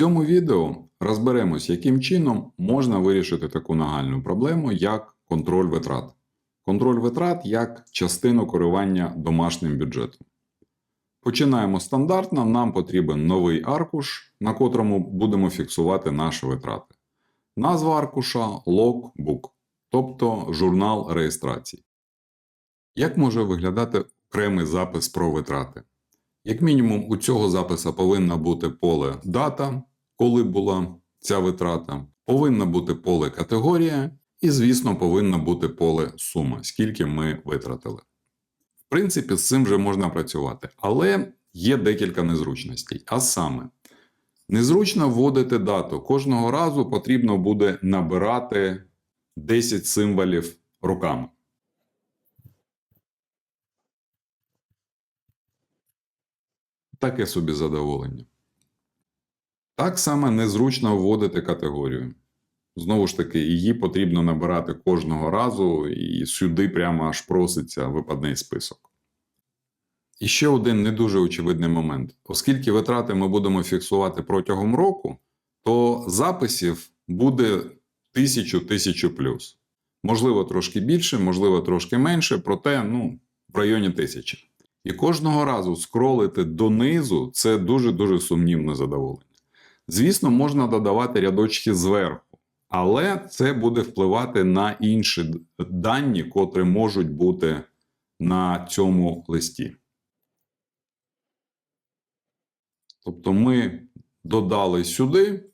цьому відео розберемось, яким чином можна вирішити таку нагальну проблему, як контроль витрат. Контроль витрат як частину керування домашнім бюджетом. Починаємо стандартно. Нам потрібен новий аркуш, на котрому будемо фіксувати наші витрати. Назва аркуша Logbook, тобто журнал реєстрації. Як може виглядати окремий запис про витрати? Як мінімум, у цього запису повинна бути поле дата, коли була ця витрата, повинна бути поле категорія, і, звісно, повинна бути поле сума, скільки ми витратили. В принципі, з цим вже можна працювати, але є декілька незручностей. А саме, незручно вводити дату. Кожного разу потрібно буде набирати 10 символів руками. Таке собі задоволення. Так само незручно вводити категорію. Знову ж таки, її потрібно набирати кожного разу, і сюди прямо аж проситься випадний список. І ще один не дуже очевидний момент. Оскільки витрати ми будемо фіксувати протягом року, то записів буде тисячу тисячу плюс. Можливо, трошки більше, можливо, трошки менше, проте ну, в районі тисячі. І кожного разу скролити донизу це дуже-дуже сумнівне задоволення. Звісно, можна додавати рядочки зверху, але це буде впливати на інші дані, котрі можуть бути на цьому листі. Тобто ми додали сюди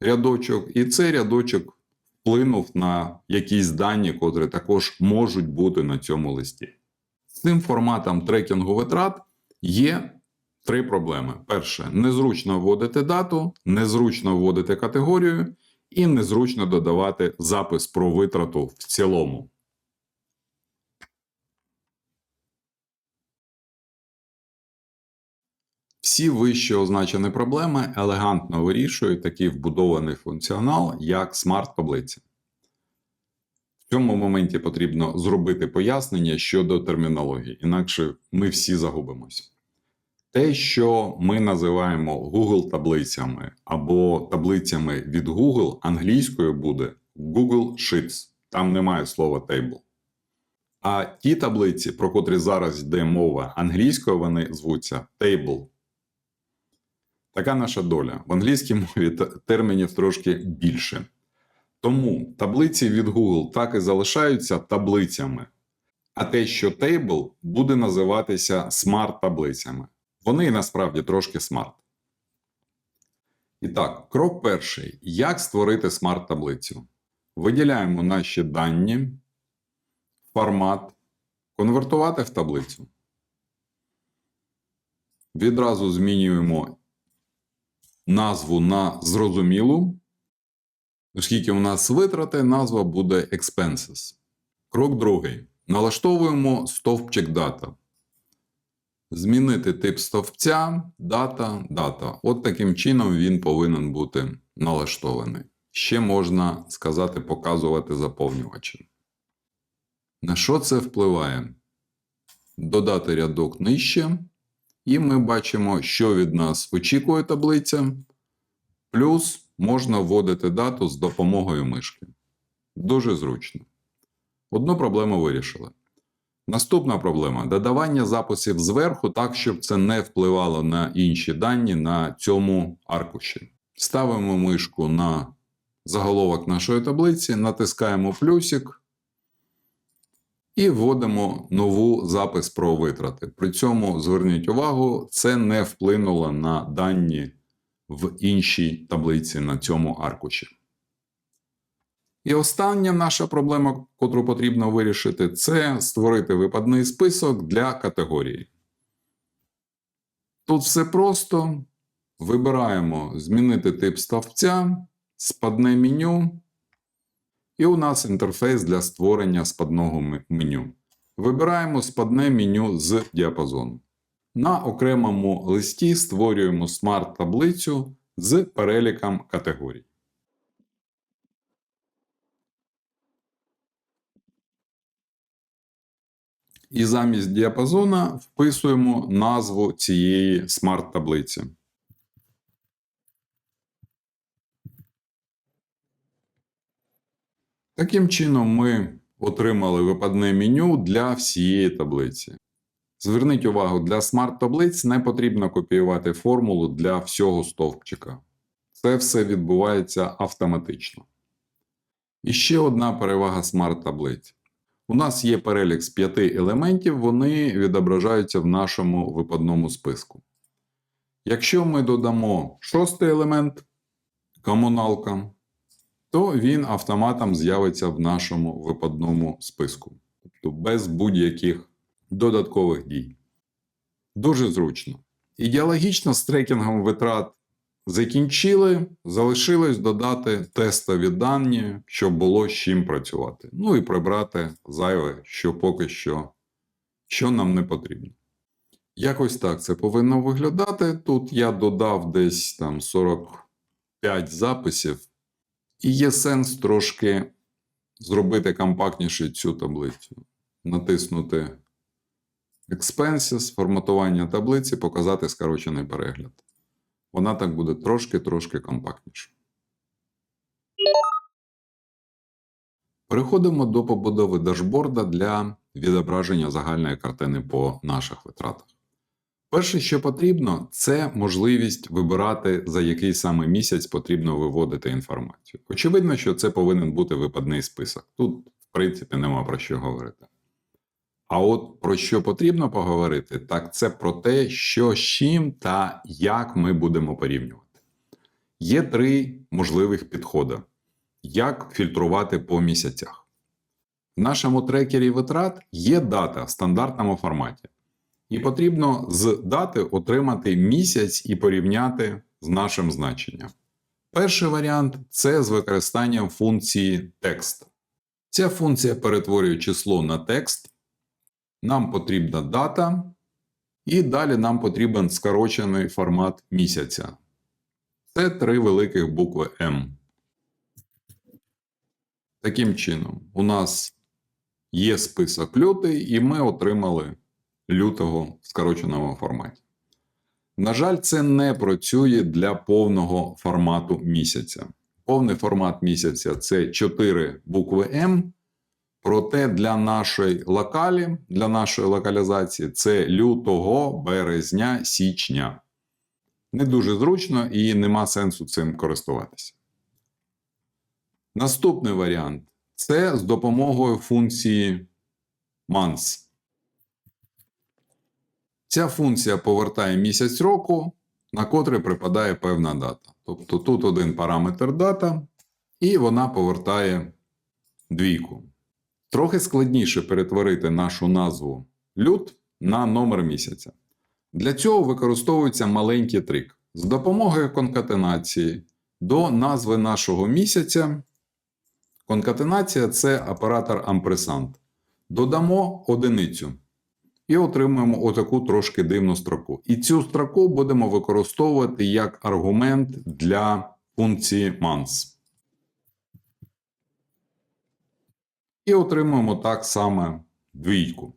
рядочок, і цей рядочок вплинув на якісь дані, котрі також можуть бути на цьому листі. З цим форматом трекінгу витрат є три проблеми: перше, незручно вводити дату, незручно вводити категорію, і незручно додавати запис про витрату в цілому. Всі вище означені проблеми елегантно вирішують такий вбудований функціонал, як смарт-таблиці. В цьому моменті потрібно зробити пояснення щодо термінології, інакше ми всі загубимось. Те, що ми називаємо Google таблицями або таблицями від Google, англійською буде Google Sheets. Там немає слова table. А ті таблиці, про котрі зараз йде мова англійською, вони звуться table. Така наша доля. В англійській мові термінів трошки більше. Тому таблиці від Google так і залишаються таблицями. А те, що Table, буде називатися смарт-таблицями. Вони насправді трошки смарт. І так, крок перший. Як створити смарт-таблицю? Виділяємо наші дані, формат, конвертувати в таблицю. Відразу змінюємо назву на зрозумілу. Оскільки у нас витрати, назва буде Expenses. Крок другий. Налаштовуємо стовпчик дата. Змінити тип стовпця, дата, дата. От таким чином він повинен бути налаштований. Ще можна сказати, показувати заповнювачі. На що це впливає? Додати рядок нижче. І ми бачимо, що від нас очікує таблиця. Плюс можна вводити дату з допомогою мишки. Дуже зручно. Одну проблему вирішили. Наступна проблема додавання записів зверху так, щоб це не впливало на інші дані на цьому аркуші. Ставимо мишку на заголовок нашої таблиці, натискаємо плюсик і вводимо нову запис про витрати. При цьому зверніть увагу, це не вплинуло на дані в іншій таблиці на цьому аркуші. І остання наша проблема, котру потрібно вирішити, це створити випадний список для категорії. Тут все просто. Вибираємо змінити тип ставця, спадне меню. І у нас інтерфейс для створення спадного меню. Вибираємо спадне меню з діапазону. На окремому листі створюємо смарт-таблицю з переліком категорій. і замість діапазона вписуємо назву цієї смарт-таблиці. Таким чином, ми отримали випадне меню для всієї таблиці. Зверніть увагу, для смарт-таблиць не потрібно копіювати формулу для всього стовпчика. Це все відбувається автоматично. І ще одна перевага смарт-таблиць. У нас є перелік з п'яти елементів, вони відображаються в нашому випадному списку. Якщо ми додамо шостий елемент комуналка, то він автоматом з'явиться в нашому випадному списку, тобто без будь-яких додаткових дій. Дуже зручно. Ідеологічно з трекінгом витрат закінчили, залишилось додати тестові дані, щоб було з чим працювати. Ну і прибрати зайве, що поки що, що нам не потрібно. Якось так це повинно виглядати. Тут я додав десь там 45 записів, і є сенс трошки зробити компактніше цю таблицю. Натиснути Expenses, форматування таблиці, показати скорочений перегляд. Вона так буде трошки-трошки компактніше. Переходимо до побудови дашборда для відображення загальної картини по наших витратах. Перше, що потрібно, це можливість вибирати, за який саме місяць потрібно виводити інформацію. Очевидно, що це повинен бути випадний список. Тут, в принципі, нема про що говорити. А от про що потрібно поговорити, так це про те, що з чим та як ми будемо порівнювати. Є три можливих підходи, як фільтрувати по місяцях. В нашому трекері витрат є дата в стандартному форматі. І потрібно з дати отримати місяць і порівняти з нашим значенням. Перший варіант це з використанням функції текст. Ця функція перетворює число на текст. Нам потрібна дата, і далі нам потрібен скорочений формат місяця. Це три великих букви М. Таким чином, у нас є список лютий, і ми отримали лютого в скороченому форматі. На жаль, це не працює для повного формату місяця. Повний формат місяця це 4 букви М. Проте для нашої локалі, для нашої локалізації це лютого, березня, січня. Не дуже зручно і нема сенсу цим користуватися. Наступний варіант це з допомогою функції months. Ця функція повертає місяць року, на котрий припадає певна дата. Тобто тут один параметр дата, і вона повертає двійку. Трохи складніше перетворити нашу назву лют на номер місяця. Для цього використовується маленький трик. З допомогою конкатенації до назви нашого місяця. Конкатенація це оператор ампресант. Додамо одиницю і отримуємо отаку трошки дивну строку. І цю строку будемо використовувати як аргумент для функції months. І отримуємо так само двійку.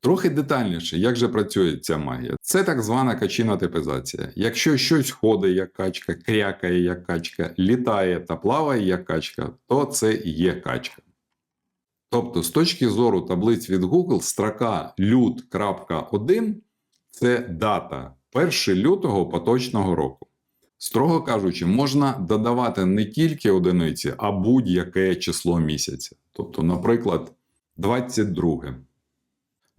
Трохи детальніше, як же працює ця магія. Це так звана качина типізація. Якщо щось ходить як качка, крякає як качка, літає та плаває як качка, то це є качка. Тобто, з точки зору таблиць від Google, строка lut.1 це дата 1 лютого поточного року. Строго кажучи, можна додавати не тільки одиниці, а будь-яке число місяця. Тобто, наприклад, 22.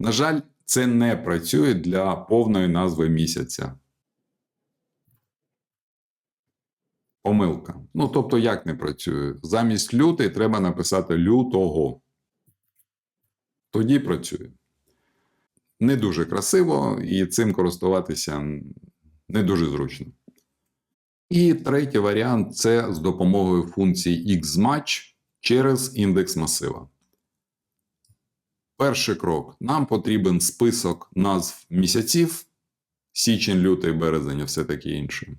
На жаль, це не працює для повної назви місяця. Помилка. Ну, тобто, як не працює? Замість лютий треба написати лютого. Тоді працює. Не дуже красиво, і цим користуватися не дуже зручно. І третій варіант це з допомогою функції xmatch через індекс масива. Перший крок. Нам потрібен список назв місяців. Січень, лютий, березень і все таке інше.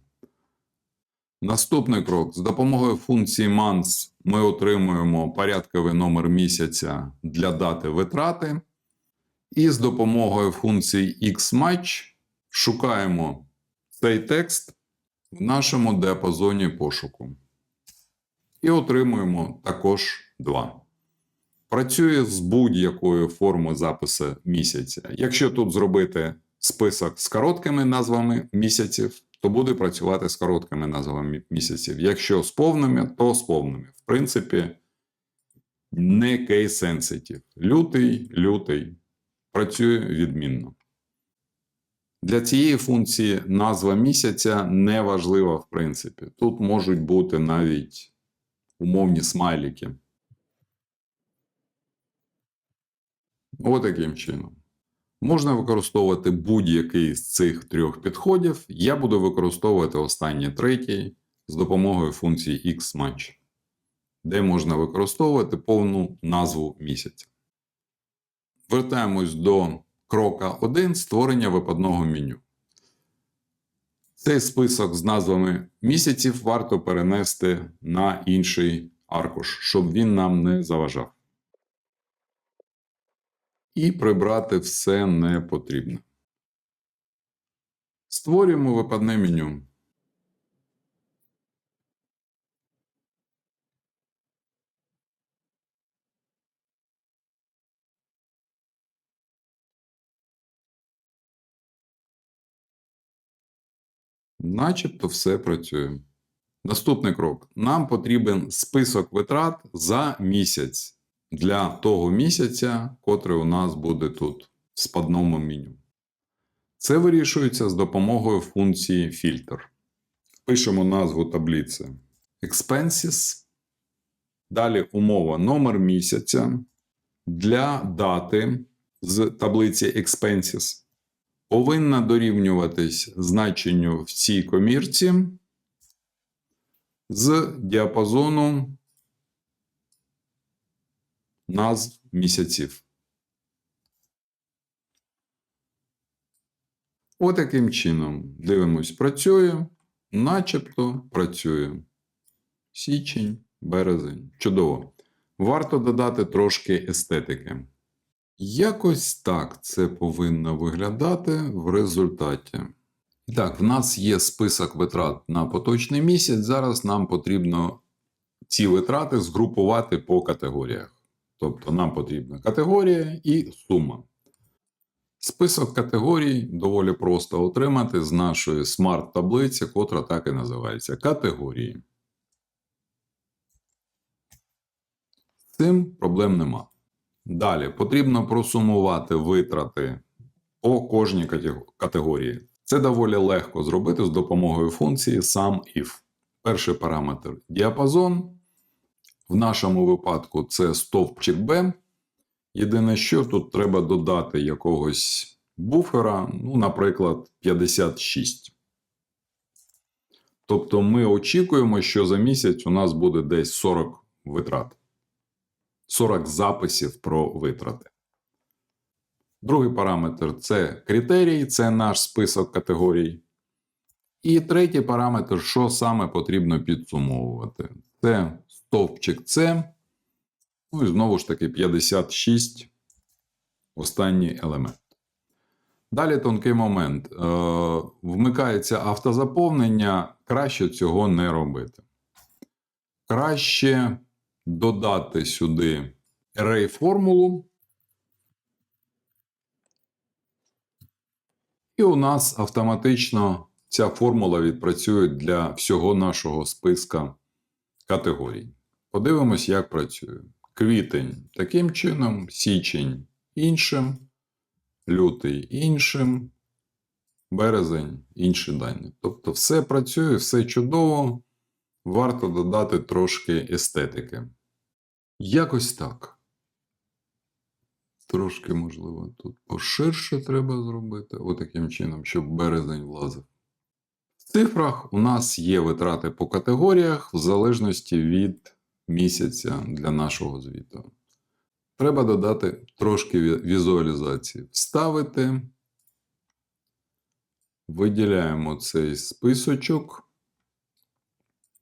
Наступний крок. З допомогою функції months ми отримуємо порядковий номер місяця для дати витрати. І з допомогою функції xmatch шукаємо цей текст в нашому диапазоні пошуку. І отримуємо також 2. працює з будь-якою формою запису місяця. Якщо тут зробити список з короткими назвами місяців, то буде працювати з короткими назвами місяців. Якщо з повними, то з повними. В принципі, не case sensitive. Лютий, лютий працює відмінно. Для цієї функції назва місяця не важлива, в принципі. Тут можуть бути навіть умовні смайлики. Отаким чином. Можна використовувати будь-який з цих трьох підходів. Я буду використовувати останній третій з допомогою функції xmatch, де можна використовувати повну назву місяця. Вертаємось до крока 1 створення випадного меню. Цей список з назвами місяців варто перенести на інший аркуш, щоб він нам не заважав. І прибрати все не потрібно. Створюємо випадне меню. Начебто все працює. Наступний крок. Нам потрібен список витрат за місяць для того місяця, котрий у нас буде тут в спадному меню. Це вирішується з допомогою функції фільтр. Пишемо назву таблиці Expenses. Далі умова номер місяця. Для дати з таблиці Expenses повинна дорівнюватись значенню в цій комірці з діапазону назв місяців. Отаким чином дивимось, працює, начебто працює. Січень, березень. Чудово. Варто додати трошки естетики. Якось так це повинно виглядати в результаті. І так, в нас є список витрат на поточний місяць. Зараз нам потрібно ці витрати згрупувати по категоріях. Тобто нам потрібна категорія і сума. Список категорій доволі просто отримати з нашої смарт-таблиці, котра так і називається категорії. Цим проблем нема. Далі потрібно просумувати витрати по кожній категорії. Це доволі легко зробити з допомогою функції SumIf. Перший параметр діапазон. В нашому випадку це стовпчик B. Єдине, що тут треба додати якогось буфера, ну, наприклад, 56. Тобто ми очікуємо, що за місяць у нас буде десь 40 витрат. 40 записів про витрати. Другий параметр це критерій, це наш список категорій. І третій параметр, що саме потрібно підсумовувати. Це стовпчик С. Ну і знову ж таки 56 останній елемент. Далі тонкий момент. Е, Вмикається автозаповнення, краще цього не робити. Краще додати сюди array формулу. І у нас автоматично ця формула відпрацює для всього нашого списка категорій. Подивимось, як працює. Квітень таким чином, січень іншим, лютий іншим, березень інші дані. Тобто все працює, все чудово варто додати трошки естетики. Якось так. Трошки, можливо, тут поширше треба зробити, отаким чином, щоб березень влазив. В цифрах у нас є витрати по категоріях в залежності від місяця для нашого звіту. Треба додати трошки візуалізації. Вставити. Виділяємо цей списочок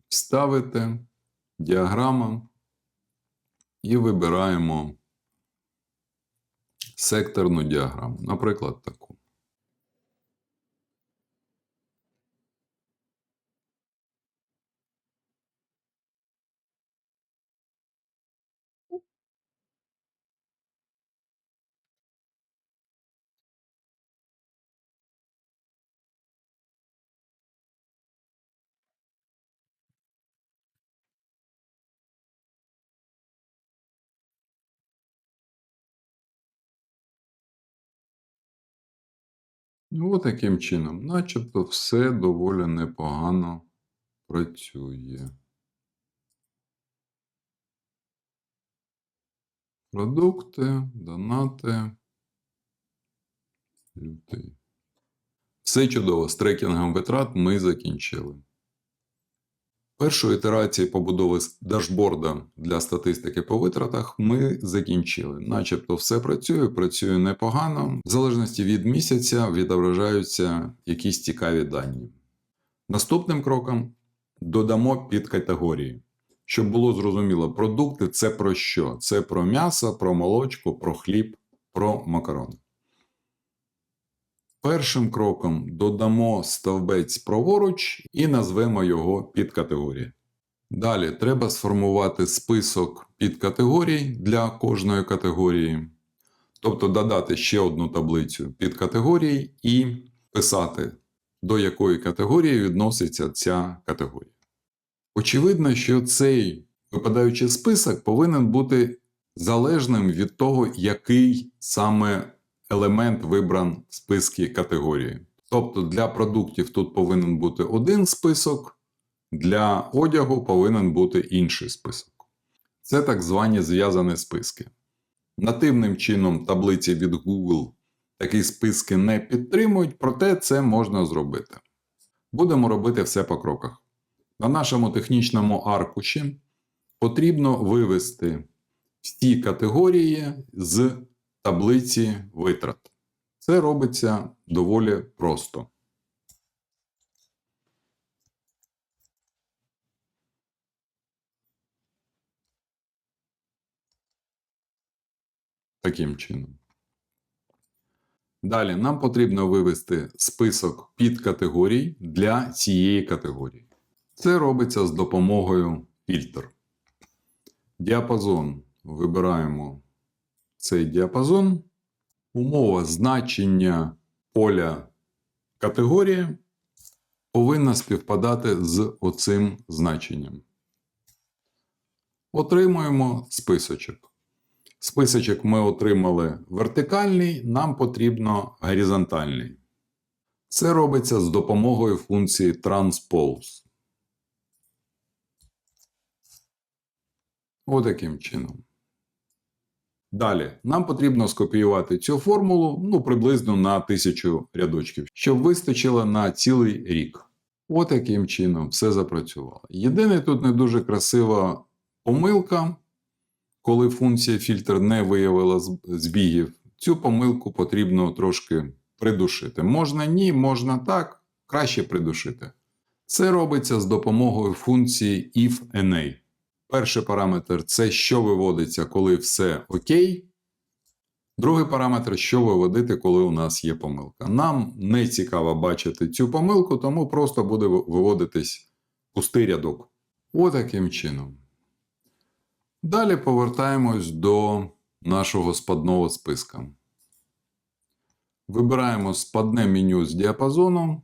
ставите діаграма і вибираємо секторну діаграму, наприклад, таку. Ну, таким чином, начебто все доволі непогано працює. Продукти, донати, лютий. Все чудово. З трекінгом витрат ми закінчили. Першу ітерацію побудови дашборда для статистики по витратах ми закінчили. Начебто все працює, працює непогано. В залежності від місяця відображаються якісь цікаві дані. Наступним кроком додамо підкатегорії. Щоб було зрозуміло, продукти це про що? Це про м'ясо, про молочку, про хліб, про макарони. Першим кроком додамо стовбець праворуч і назвемо його підкатегорії. Далі треба сформувати список підкатегорій для кожної категорії, тобто додати ще одну таблицю підкатегорій і писати, до якої категорії відноситься ця категорія. Очевидно, що цей випадаючий список повинен бути залежним від того, який саме елемент вибран в списку категорії. Тобто для продуктів тут повинен бути один список, для одягу повинен бути інший список. Це так звані зв'язані списки. Нативним чином таблиці від Google такі списки не підтримують, проте це можна зробити. Будемо робити все по кроках. На нашому технічному аркуші потрібно вивести всі категорії з таблиці витрат. Це робиться доволі просто. Таким чином. Далі нам потрібно вивести список підкатегорій для цієї категорії. Це робиться з допомогою фільтр. Діапазон вибираємо цей діапазон. Умова значення поля категорії повинна співпадати з оцим значенням. Отримуємо списочок. Списочок ми отримали вертикальний, нам потрібно горизонтальний. Це робиться з допомогою функції transpose. Отаким чином. Далі нам потрібно скопіювати цю формулу ну, приблизно на 1000 рядочків, щоб вистачило на цілий рік. Отаким чином все запрацювало. Єдине тут не дуже красива помилка, коли функція фільтр не виявила збігів. Цю помилку потрібно трошки придушити. Можна ні, можна так, краще придушити. Це робиться з допомогою функції if-NA. Перший параметр це що виводиться, коли все окей. Другий параметр що виводити, коли у нас є помилка. Нам не цікаво бачити цю помилку, тому просто буде виводитись пустий рядок. Отаким чином. Далі повертаємось до нашого спадного списка. Вибираємо спадне меню з діапазоном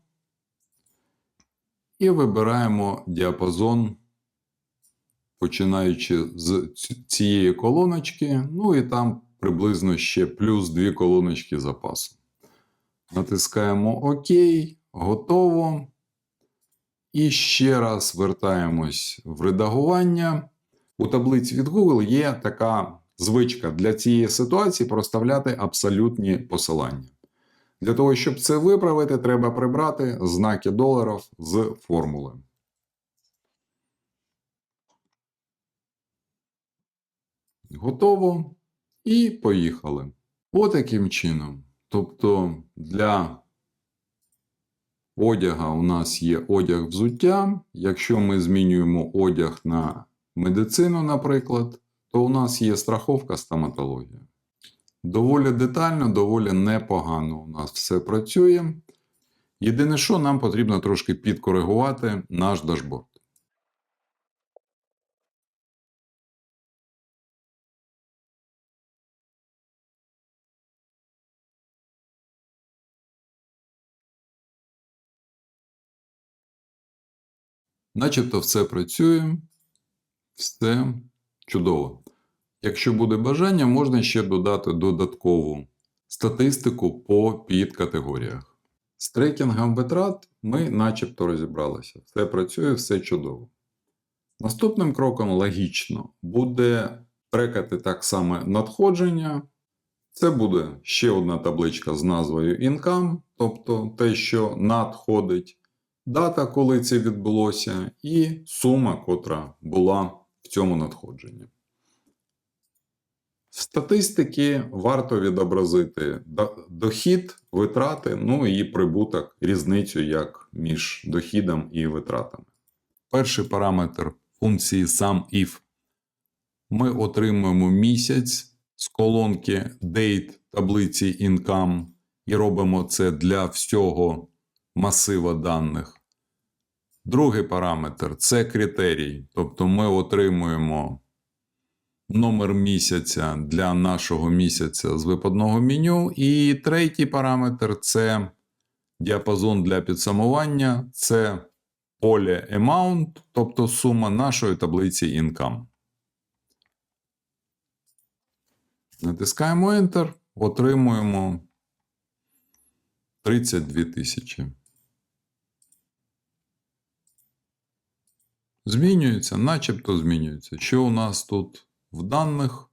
і вибираємо діапазон починаючи з цієї колоночки, ну і там приблизно ще плюс дві колоночки запасу. Натискаємо ОК, готово. І ще раз вертаємось в редагування. У таблиці від Google є така звичка для цієї ситуації проставляти абсолютні посилання. Для того, щоб це виправити, треба прибрати знаки доларів з формули. Готово. І поїхали. Отаким чином. Тобто для одяга у нас є одяг взуття. Якщо ми змінюємо одяг на медицину, наприклад, то у нас є страховка стоматологія. Доволі детально, доволі непогано у нас все працює. Єдине, що нам потрібно трошки підкоригувати наш дашборд. Начебто все працює, все чудово. Якщо буде бажання, можна ще додати додаткову статистику по підкатегоріях. З трекінгом витрат ми начебто розібралися. Все працює, все чудово. Наступним кроком логічно буде трекати так само надходження. Це буде ще одна табличка з назвою Income, тобто те, що надходить, дата, коли це відбулося, і сума, котра була в цьому надходженні. В статистики варто відобразити дохід, витрати, ну і прибуток, різницю як між дохідом і витратами. Перший параметр функції SumIf ми отримуємо місяць з колонки Date таблиці Income і робимо це для всього масива даних. Другий параметр це критерій, тобто ми отримуємо номер місяця для нашого місяця з випадного меню. І третій параметр це діапазон для підсумування, це поле amount, тобто сума нашої таблиці income. Натискаємо Enter, отримуємо 32 тисячі. Змінюється, начебто змінюється. Що у нас тут в даних?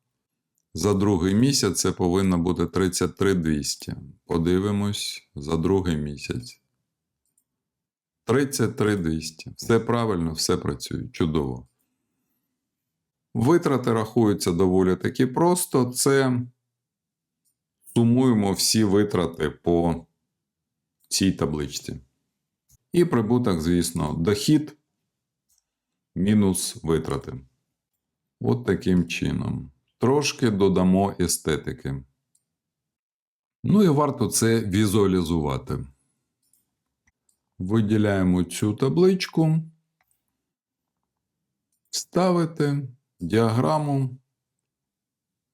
За другий місяць це повинно бути 33 200. Подивимось за другий місяць. 33 200. Все правильно, все працює. Чудово. Витрати рахуються доволі таки просто. Це сумуємо всі витрати по цій табличці. І прибуток, звісно, дохід мінус витрати. От таким чином. Трошки додамо естетики. Ну і варто це візуалізувати. Виділяємо цю табличку, ставити діаграму,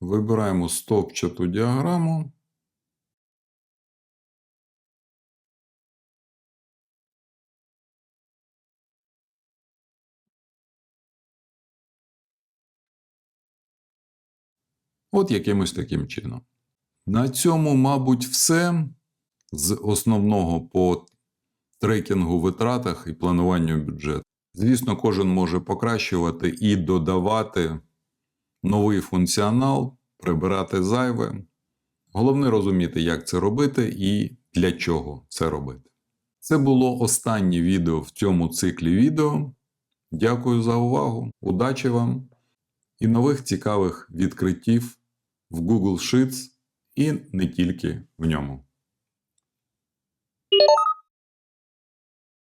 вибираємо стовпчату діаграму. От якимось таким чином. На цьому, мабуть, все з основного по трекінгу витратах і плануванню бюджету. Звісно, кожен може покращувати і додавати новий функціонал, прибирати зайве. Головне розуміти, як це робити і для чого це робити. Це було останнє відео в цьому циклі відео. Дякую за увагу, удачі вам і нових цікавих відкриттів в Google Sheets і не тільки в ньому.